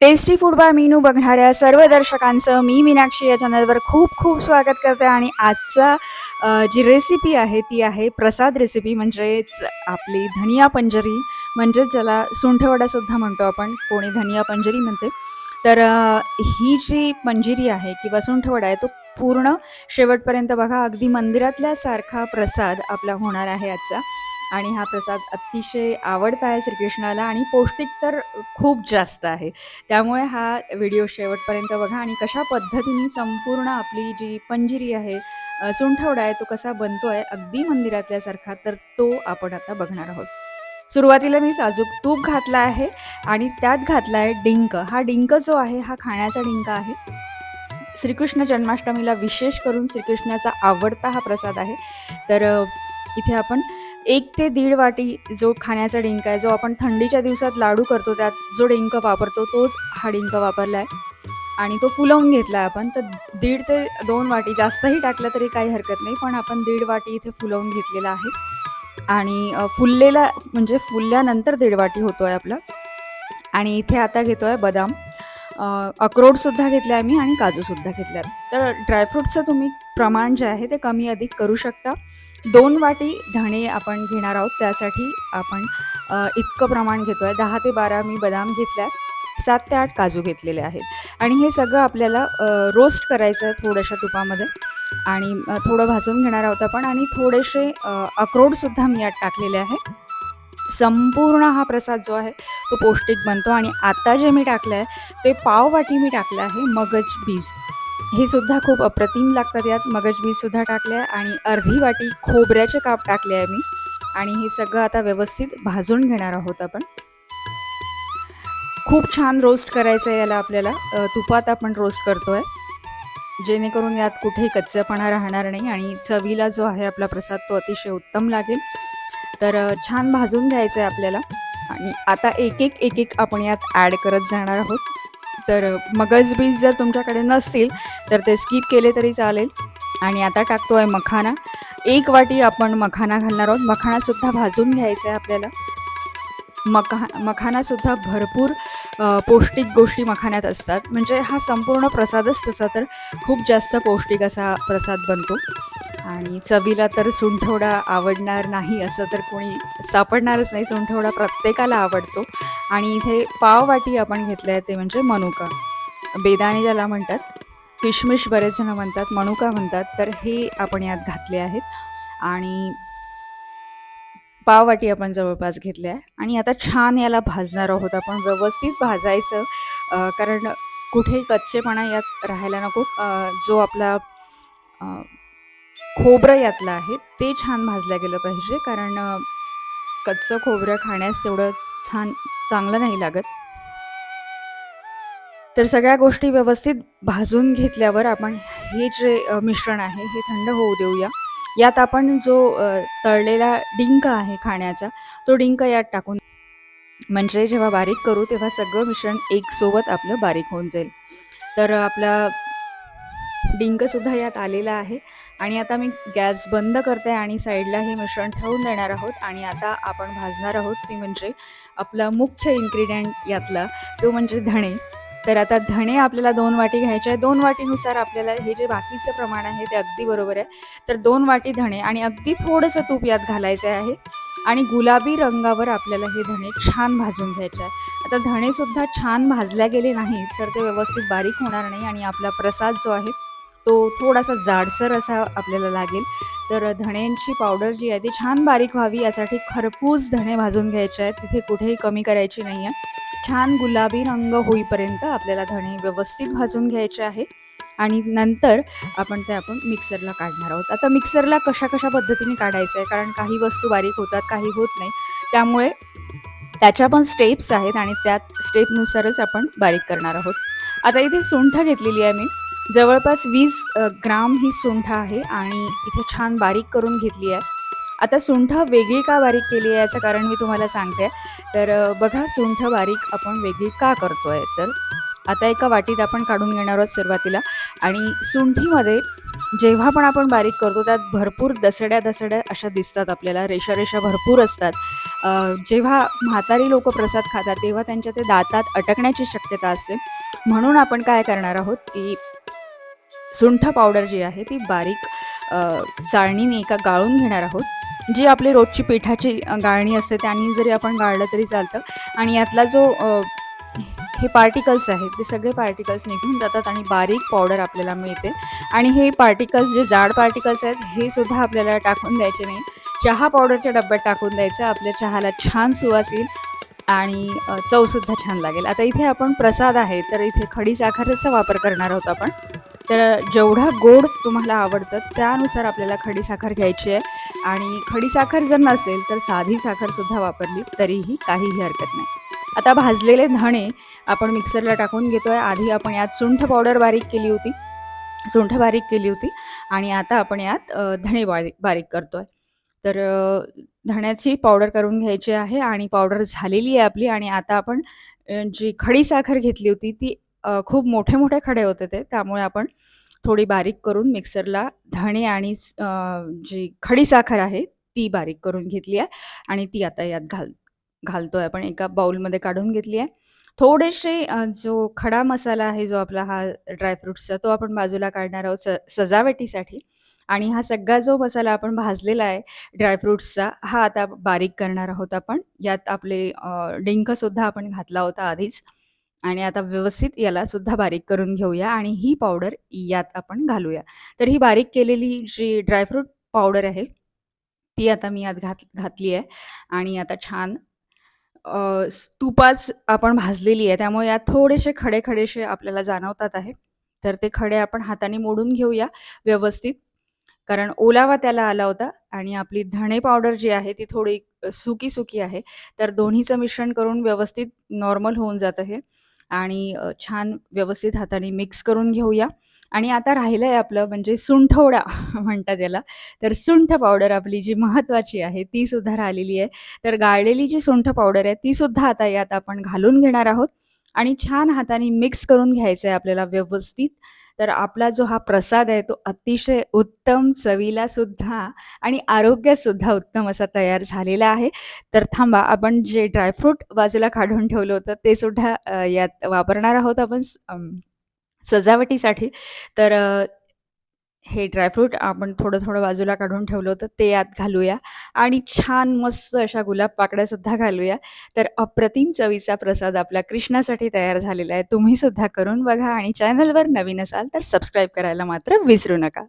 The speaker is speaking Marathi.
टेस्टी फूड बाय मीनू बघणाऱ्या सर्व दर्शकांचं मी मीनाक्षी या चॅनलवर खूप खूप स्वागत करते आणि आजचा जी रेसिपी आहे ती आहे प्रसाद रेसिपी म्हणजेच आपली धनिया पंजरी. म्हणजेच ज्याला सुंठवडासुद्धा म्हणतो आपण कोणी धनिया पंजरी म्हणते. तर ही जी पंजिरी आहे किंवा सुंठवडा आहे तो पूर्ण शेवटपर्यंत बघा अगदी मंदिरातल्या सारखा प्रसाद आपला होणार आहे आजचा. आणि हा प्रसाद अतिशय आवडता आहे श्रीकृष्णाला आणि पौष्टिक तर खूप जास्त आहे. त्यामुळे हा व्हिडिओ शेवटपर्यंत बघा आणि कशा पद्धतीने संपूर्ण आपली जी पंजिरी आहे सुंठवडा आहे तो कसा बनतो आहे अगदी मंदिरातल्यासारखा तर तो आपण आता बघणार आहोत. सुरुवातीला मी साजूक तूप घातला आहे आणि त्यात घातला आहे डिंक. हा डिंक जो आहे हा खाण्याचा डिंक आहे. श्रीकृष्ण जन्माष्टमीला विशेष करून श्रीकृष्णाचा आवडता हा प्रसाद आहे. तर इथे आपण एक ते दीड वाटी जो खाण्याचा डिंक आहे जो आपण थंडीच्या दिवसात लाडू करतो त्यात जो डिंक वापरतो तोच हा डिंक वापरला आहे आणि तो फुलवून घेतला आहे आपण तर दीड ते दोन वाटी जास्तही टाकलं तरी काही हरकत नाही पण आपण दीड वाटी इथे फुलवून घेतलेला आहे. आणि फुललेला म्हणजे फुलल्यानंतर दीड वाटी होतो आहे आपला. आणि इथे आता घेतो आहे बदाम. अक्रोडसुद्धा घेतले आहे मी आणि काजूसुद्धा घेतले तर ड्रायफ्रूटचं तुम्ही प्रमाण जे आहे ते कमी अधिक करू शकता. दोन वाटी धणे आपण घेणार आहोत त्यासाठी आपण इतकं प्रमाण घेतो आहे दहा ते बारा मी बदाम घेतल्या आहेत सात ते आठ काजू घेतलेले आहेत. आणि हे सगळं आपल्याला रोस्ट करायचं आहे थोड्याशा तुपामध्ये. आणि थोडं भाजून घेणार आहोत आपण. आणि थोडेसे अक्रोडसुद्धा मी यात टाकलेले आहे. संपूर्ण हा प्रसाद जो आहे तो पौष्टिक बनतो. आणि आता जे मी टाकलं आहे ते पाववाटी मी टाकलं आहे मगज बीज. हे सुद्धा खूप अप्रतिम लागतात यात. मगज बीजसुद्धा टाकले आहे आणि अर्धी वाटी खोबऱ्याचे काप टाकले आहे मी. आणि हे सगळं आता व्यवस्थित भाजून घेणार आहोत आपण. खूप छान रोस्ट करायचं आहे याला आपल्याला. तुपात आपण रोस्ट करतो आहे जेणेकरून यात कुठेही कच्चेपणा राहणार नाही आणि चवीला जो आहे आपला प्रसाद तो अतिशय उत्तम लागेल. तर छान भाजून घ्यायचं आहे आपल्याला. आणि आता एक एक एक एक आपण यात ॲड करत जाणार आहोत. तर मगज बीज जर तुमच्याकडे नसतील तर ते स्किप केले तरी चालेल. आणि आता टाकतो आहे मखाना. एक वाटी आपण मखाना घालणार आहोत. मखानासुद्धा भाजून घ्यायचं आहे आपल्याला. मखा मखानासुद्धा भरपूर पौष्टिक गोष्टी मखान्यात असतात. म्हणजे हा संपूर्ण प्रसादच तसा तर खूप जास्त पौष्टिक असा प्रसाद बनतो. आणि चवीला तर सुंठवडा आवडणार नाही असं तर कोणी सापडणारच नाही. सुंठवडा प्रत्येकाला आवडतो. आणि इथे पाववाटी आपण घेतलं आहे ते म्हणजे मनुका. बेदाणे ज्याला म्हणतात किशमिश बरेच जण म्हणतात मनुका म्हणतात तर हे आपण यात घातले आहेत. आणि पाववाटी आपण जवळपास घेतले आहे. आणि आता छान याला भाजणार आहोत आपण. व्यवस्थित भाजायचं कारण कुठेही कच्चेपणा यात राहायला नको. जो आपला खोबरं यातलं आहे. ते छान भाजलं गेलं पाहिजे. कारण कच्चं खोबरं खाण्यास तेवढं छान चांगलं नाही लागत. तर सगळ्या गोष्टी व्यवस्थित भाजून घेतल्यावर आपण हे जे मिश्रण आहे हे थंड होऊ देऊया. यात आपण जो तळलेला डिंक आहे खाण्याचा तो डिंक यात टाकून म्हणजे जेव्हा बारीक करू तेव्हा सगळं मिश्रण एकसोबत आपलं बारीक होऊन जाईल. तर आपला डिंकसुद्धा यात आलेला आहे. आणि आता मी गॅस बंद करते आणि साईडला हे मिश्रण ठेवून देणार आहोत. आणि आता आपण भाजणार आहोत ती म्हणजे आपला मुख्य इन्ग्रेडियंट यातला तो म्हणजे धणे. तर आता धणे आपल्याला दोन वाटी घ्यायचे आहे. दोन वाटीनुसार आपल्याला हे जे बाकीचं प्रमाण आहे ते अगदी बरोबर आहे. तर दोन वाटी धणे आणि अगदी थोडंसं तूप यात घालायचं आहे. आणि गुलाबी रंगावर आपल्याला हे धणे छान भाजून घ्यायचे आहे. आता धणेसुद्धा छान भाजल्या गेले नाहीत तर ते व्यवस्थित बारीक होणार नाही आणि आपला प्रसाद जो आहे तो थोडासा जाडसर असा आपल्याला लागेल. तर धण्यांची पावडर जी आहे ती छान बारीक व्हावी यासाठी खरपूस धणे भाजून घ्यायचे आहेत. तिथे कुठेही कमी करायची नाही आहे छान गुलाबी रंग होईपर्यंत आपल्याला धणे व्यवस्थित भाजून घ्यायचे आहे. आणि नंतर आपण ते आपण मिक्सरला काढणार आहोत. आता मिक्सरला कशा कशा पद्धतीने काढायचं आहे? कारण काही वस्तू बारीक होतात काही होत नाही. त्यामुळे त्याच्या पण स्टेप्स आहेत आणि त्यात स्टेपनुसारच आपण बारीक करणार आहोत. आता इथे सुंठ घेतलेली आहे मी. जवळपास वीस ग्राम ही सुंठ आहे आणि इथे छान बारीक करून घेतली आहे. आता सुंठ वेगळी का बारीक केली आहे याचं कारण मी तुम्हाला सांगते. तर बघा सुंठ बारीक आपण वेगळी का करतो आहे तर आता एका वाटीत आपण काढून घेणार आहोत सुरुवातीला आणि सुंठीमध्ये जेव्हा पण आपण बारीक करतो त्यात भरपूर दसड्या दसड्या अशा दिसतात आपल्याला. रेषा रेषा भरपूर असतात. जेव्हा म्हातारी लोक प्रसाद खातात तेव्हा त्यांच्या ते दातात अटकण्याची शक्यता असते. म्हणून आपण काय करणार आहोत की सुंठ पावडर जी आहे ती बारीक चाळणीने एका गाळून घेणार आहोत. जी आपली रोजची पिठाची गाळणी असते त्याने जरी आपण गाळलं तरी चालतं. आणि यातला जो हे पार्टिकल्स आहेत ते सगळे पार्टिकल्स निघून जातात आणि बारीक पावडर आपल्याला मिळते. आणि हे पार्टिकल्स जे जाड पार्टिकल्स आहेत हे सुद्धा आपल्याला टाकून द्यायचे नाही. चहा पावडरच्या डब्यात टाकून द्यायचं आपल्या चहाला छान सुवास येईल आणि चवसुद्धा छान लागेल. आता इथे आपण प्रसाद आहे तर इथे खडी साखरेचा वापर करणार आहोत आपण. तर जेवढा गोड तुम्हाला आवडतं त्यानुसार आपल्याला खडी साखर घ्यायची आहे. आणि खडी साखर जर नसेल तर साधी साखरसुद्धा वापरली तरीही काहीही हरकत नाही. आता भाजलेले धणे आपण मिक्सरला टाकून घेतो आहे आधी आपण यात सुंठ पावडर बारीक केली होती. सुंठ बारीक केली होती. आणि आता आपण यात धणे बारीक बारीक करतो आहे तर धण्याची पावडर करून घ्यायची आहे आणि पावडर झालेली आहे आपली. आणि आता आपण जी खडी साखर घेतली होती ती खूप मोठे मोठे खडे होते ते. त्यामुळे आपण थोडी बारीक करून मिक्सरला धणे आणि जी खडी साखर आहे ती बारीक करून घेतली आहे आणि ती आता यात घाल घालतोय आपण. एका बाउलमध्ये काढून घेतली आहे. थोडेसे जो खडा मसाला आहे जो आपला हा ड्रायफ्रुट्सचा तो आपण बाजूला काढणार आहोत स सजावटीसाठी. आणि हा सगळा जो मसाला आपण भाजलेला आहे ड्रायफ्रुट्सचा हा आता बारीक करणार आहोत आपण. यात आपले डिंकसुद्धा आपण घातला होता आधीच. आणि आता व्यवस्थित याला सुद्धा बारीक करून घेऊया आणि ही पावडर यात आपण घालूया तर ही बारीक केलेली जी ड्रायफ्रूट पावडर आहे ती आता मी यात घात घातली आहे आणि आता छान स्तूपाच तुपाच आपण भाजलेली आहे त्यामुळे यात थोडेसे खडे-खडेसे आपल्याला जाणवतात आहे. तर ते खडे आपण हाताने मोडून घेऊया व्यवस्थित. कारण ओलावा त्याला आला होता आणि आपली धणे पावडर जी आहे ती थोडी सुकी-सुकी आहे. तर दोन्हीचं मिश्रण करून व्यवस्थित नॉर्मल होऊन जातं हे आणि छान व्यवस्थित हाताने मिक्स करून घेऊया आणि आता राहिलं आहे आपलं म्हणजे सुंठवडा म्हणतात याला. तर सुंठ पावडर आपली जी महत्त्वाची आहे ती सुद्धा राहिलेली आहे. तर गाळलेली जी सुंठ पावडर आहे ती सुद्धा आता यात आपण घालून घेणार आहोत आणि छान हाताने मिक्स करून घ्यायचं आहे आपल्याला व्यवस्थित. तर आपला जो हा प्रसाद आहे तो अतिशय उत्तम चवीला सुद्धा आणि आरोग्यातसुद्धा उत्तम असा तयार झालेला आहे. तर थांबा आपण जे ड्रायफ्रूट बाजूला काढून ठेवलं होतं ते सुद्धा यात वापरणार आहोत आपण स सजावटीसाठी. तर हे ड्रायफ्रूट आपण थोडं-थोडं बाजूला काढून ठेवलं होतं ते यात घालूया आणि छान मस्त अशा गुलाब पाकळ्यासुद्धा घालूया. तर अप्रतिम चवीचा प्रसाद आपला कृष्णासाठी तयार झालेला आहे. तुम्ही सुद्धा करून बघा आणि चॅनलवर नवीन असाल तर सबस्क्राईब करायला मात्र विसरू नका.